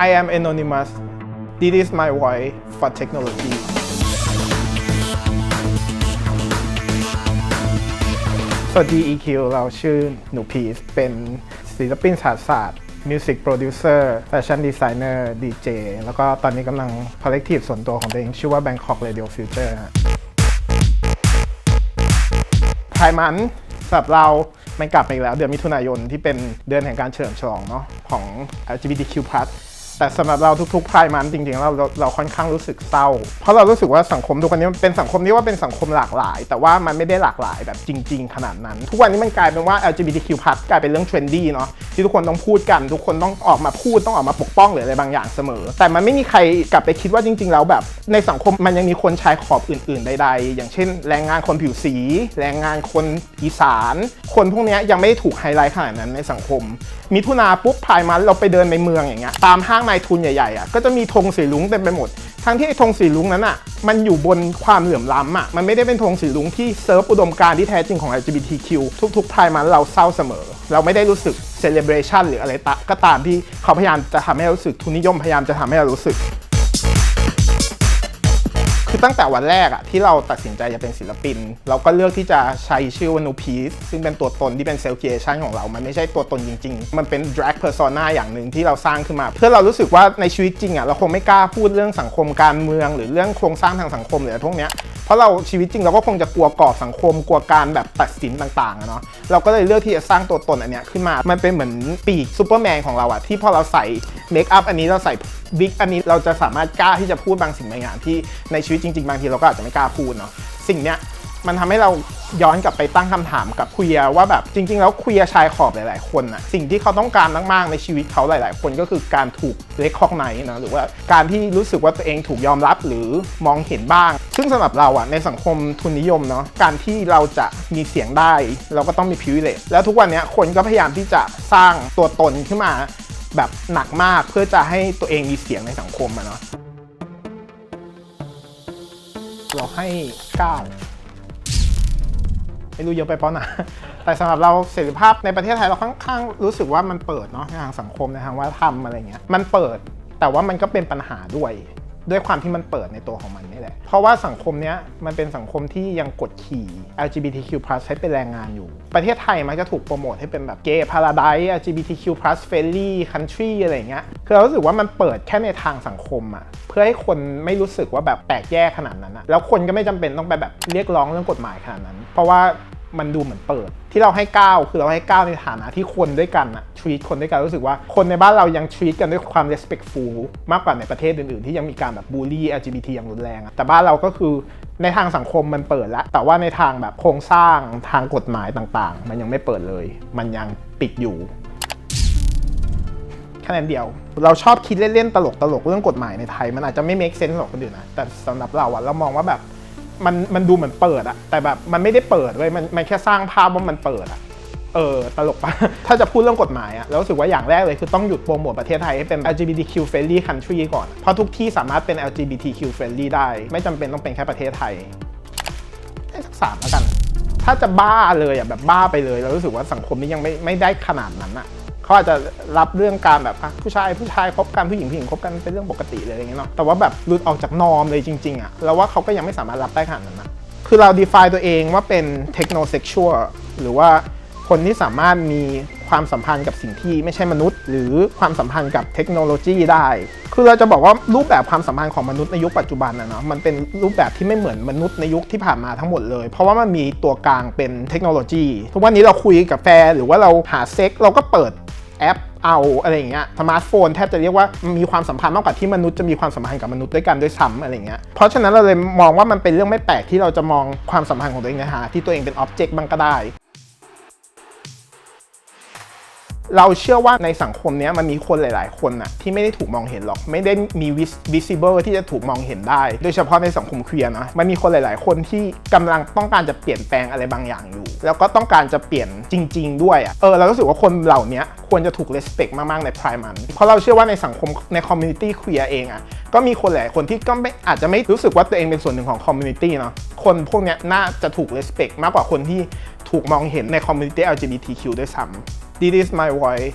I am anonymous this is my voice for technology สวัสดี EQ เราชื่อหนูพีสเป็นศิลปินศาสตร์ศาสตร์ Music Producer Fashion Designer DJ แล้วก็ตอนนี้กำลัง Collective ส่วนตัวของตัวเองชื่อว่า Bangkok Radio Future ไทยมันสำหรับเรา มันกลับมาอีกแล้ว เดือนมิถุนายนที่เป็นเดือนแห่งการเฉลิมฉลองเนาะของ LGBTQ+ แต่สำหรับเราทุกๆไพร์มันจริงๆเราเราเราค่อนข้างรู้สึกเศร้า เพราะเรารู้สึกว่าสังคมทุกวันนี้มันเป็นสังคมที่ว่าเป็นสังคมหลากหลาย แต่ว่ามันไม่ได้หลากหลายแบบจริง ๆ ขนาดนั้น ทุกวันนี้มันกลายเป็นว่า LGBTQ+ กลายเป็นเรื่องเทรนดี้เนาะที่ทุกคนต้องพูดกัน ทุกคนต้องออกมาพูดต้องออกมาปกป้องหรืออะไรบางอย่างเสมอ แต่มันไม่มีใครกลับไปคิดว่าจริง ๆ แล้วแบบ ในสังคมมันยังมีคนชายขอบอื่น ๆ ใด ๆ อย่างเช่น แรงงานคนผิวสี แรงงานคนอีสาน คนพวกนี้ยังไม่ได้ถูกไฮไลท์ขนาดนั้นในสังคม มิถุนาปุ๊บพายมันเราไปเดินในเมืองอย่างเงี้ยตามห้างนายทุนใหญ่ๆอะก็จะมีธงสีลุงเต็มไปหมด ทั้งที่ธงสีลุงนั้นอะมันอยู่บนความเหลื่อมล้ำอะมันไม่ได้เป็นธงสีลุงที่เซิร์ฟอุดมการณ์ที่แท้จริงของ LGBTQ ทุกๆพายมันเราเศร้าเสมอ เราไม่ได้รู้สึกเซเลบรชันหรืออะไรตะก็ตามที่เขาพยายามจะทำให้เรารู้สึกทุนนิยมพยายามจะทำให้เรารู้สึก คือตั้งแต่วันแรกอะที่เราตัดสินใจจะเป็นศิลปิน เราก็เลือกที่จะใช้ชื่อว่านูพีซซึ่งเป็นตัวตนที่เป็นเซล f เ r ชันของเรา มันไม่ใช่ตัวตนจริง ๆ มันเป็น drag persona อย่างหนึ่งที่เราสร้างขึ้นมา เพื่อเรารู้สึกว่าในชีวิตจริงอะเราคงไม่กล้าพูดเรื่องสังคมการเมือง หรือเรื่องโครงสร้างทางสังคมหรือะไรพวกเนี้ยเพราะเราชีวิตจริงเราก็คงจะกลัวกรอบสังคมกลัวการแบบตัดสินต่างๆอะเนาะเราก็เลยเลือกที่จะสร้างตัวตนอันเนี้ยขึ้นมามันเป็นเหมือนปีกซูเปอร์แมนของเราอะที่พอเราใส่ เมคอัพอันนี้เราใส่วิกอันนี้เราจะสามารถกล้าที่จะพูดบางสิ่งบางอย่างที่ในชีวิตจริง ๆ บางทีเราก็อาจจะไม่กล้าพูดเนาะสิ่งเนี้ยมันทำให้เราย้อนกลับไปตั้งคำถามกับคุยว่าแบบจริง ๆ แล้วคุยชายขอบหลาย ๆ คนอะสิ่งที่เขาต้องการมาก ๆ ในชีวิตเขาหลาย ๆ คนก็คือการถูกเล็กคอกไนนะหรือว่าการที่รู้สึกว่าตัวเองถูกยอมรับหรือมองเห็นบ้าง ซึ่งสำหรับเราอะในสังคมทุนนิยมเนาะการที่เราจะมีเสียงได้ เราก็ต้องมี privilege แล้วทุกวันนี้คนก็พยายามที่จะสร้างตัวตนขึ้นมา แบบหนักมากเพื่อจะให้ตัวเองมีเสียงในสังคมอะเนาะเราให้ 9ไม่รู้เยอะไปเปล่านะ แต่สำหรับเราเสรีภาพในประเทศไทยเราค่อนข้างรู้สึกว่ามันเปิดเนาะในทางสังคมในทางวัฒนธรรมอะไรเงี้ย มันเปิด แต่ว่ามันก็เป็นปัญหาด้วย ด้วยความที่มันเปิดในตัวของมันนี่แหละ เพราะว่าสังคมเนี้ยมันเป็นสังคมที่ยังกดขี่ LGBTQ+ ให้เป็นแรงงานอยู่ ประเทศไทยมันจะถูกโปรโมทให้เป็นแบบเกย์พาราได LGBTQ+ friendly country อะไรเงี้ยคือเรารู้สึกว่ามันเปิดแค่ในทางสังคมอะเพื่อให้คนไม่รู้สึกว่าแบบแตกแยกขนาดนั้นอะแล้วคนก็ไม่จำเป็นต้องไปแบบเรียกร้องเรื่องกฎหมายขนาดนั้น เพราะว่า มันดูเหมือนเปิด ที่เราให้ 9 คือเราให้ 9 ในฐานะที่คนด้วยกันอะ treat คนด้วยกันรู้สึกว่าคนในบ้านเรายัง treat กันด้วยความ respectful มากกว่าในประเทศอื่นๆ ที่ยังมีการแบบบูลลี่ LGBT อย่างรุนแรงอะแต่บ้านเราก็คือในทางสังคมมันเปิดแล้ว แต่ว่าในทางแบบโครงสร้างทางกฎหมายต่างๆ มันยังไม่เปิดเลย มันยังปิดอยู่คะแนนเดียว เราชอบคิดเล่นๆตลกๆ เรื่องกฎหมายในไทย มันอาจจะไม่ make sense สำหรับคนอื่นนะ แต่สำหรับเราอะเรามองว่าแบบ มันมันดูเหมือนเปิดอะแต่แบบมันไม่ได้เปิดเว้ยมันมันแค่สร้างภาพว่ามันเปิดอะเออตลกปะ ถ้าจะพูดเรื่องกฎหมายอะเรารู้สึกว่าอย่างแรกเลยคือต้องหยุดโปรโมทประเทศไทยให้เป็น LGBTQ friendly country ก่อน เพราะทุกที่สามารถเป็น LGBTQ friendly ได้ ไม่จำเป็นต้องเป็นแค่ประเทศไทยให้สักสามแล้วกัน ถ้าจะบ้าเลยอะแบบบ้าไปเลยเรารู้สึกว่าสังคมนี้ยังไม่ไม่ได้ขนาดนั้นอะ เขาอาจจะรับเรื่องการแบบผู้ชายผู้ชายคบกันผู้หญิงผู้หญิงคบกันเป็นเรื่องปกติเลยอะไรเงี้ยเนาะแต่ว่าแบบหลุดออกจากนอมเลยจริงๆอะเราว่าเขาก็ยังไม่สามารถรับได้ขนาดนั้นนะคือเรา define ตัวเองว่าเป็น technosexual หรือว่าคนที่สามารถมีความสัมพันธ์กับสิ่งที่ไม่ใช่มนุษย์ หรือความสัมพันธ์กับเทคโนโลยีได้ คือเราจะบอกว่ารูปแบบความสัมพันธ์ของมนุษย์ในยุคปัจจุบันนะเนาะมันเป็นรูปแบบที่ไม่เหมือนมนุษย์ในยุคที่ผ่านมาทั้งหมดเลย เพราะว่ามันมีตัวกลางเป็นเทคโนโลยี ทุกวันนี้เราคุยกับแฟนหรือว่าเราหาเซ็กเราก็เปิด แอปเอาอะไรอย่างเงี้ยสมาร์ทโฟนแทบจะเรียกว่ามีความสัมพันธ์มากกว่าที่มนุษย์จะมีความสัมพันธ์กับมนุษย์ด้วยกันด้วยซ้ำอะไรเงี้ยเพราะฉะนั้นเราเลยมองว่ามันเป็นเรื่องไม่แปลกที่เราจะมองความสัมพันธ์ของตัวเองในฐานะที่ตัวเองเป็นอ็อบเจกต์บ้างก็ได้ เราเชื่อว่าในสังคมนี้มันมีคนหลาย ๆ คนน่ะที่ไม่ได้ถูกมองเห็นหรอก ไม่ได้มี vis- visible ที่จะถูกมองเห็นได้ โดยเฉพาะในสังคมเคลียร์นะมันมีคนหลาย ๆ คนที่กำลังต้องการจะเปลี่ยนแปลงอะไรบางอย่างอยู่ แล้วก็ต้องการจะเปลี่ยนจริง ๆ ด้วยอะเออเรารู้สึกว่าคนเหล่านี้ควรจะถูก respect มาก ๆ ใน prime มัน เพราะเราเชื่อว่าในสังคมใน community เคลียร์เองอะก็มีคนหลายคนที่ก็ไม่อาจจะไม่รู้สึกว่าตัวเองเป็นส่วนหนึ่งของ community เนาะคนพวกนี้น่าจะถูก respect มากกว่าคนที่ถูกมองเห็นใน community LGBTQ ด้วยซ้ำ This is my voice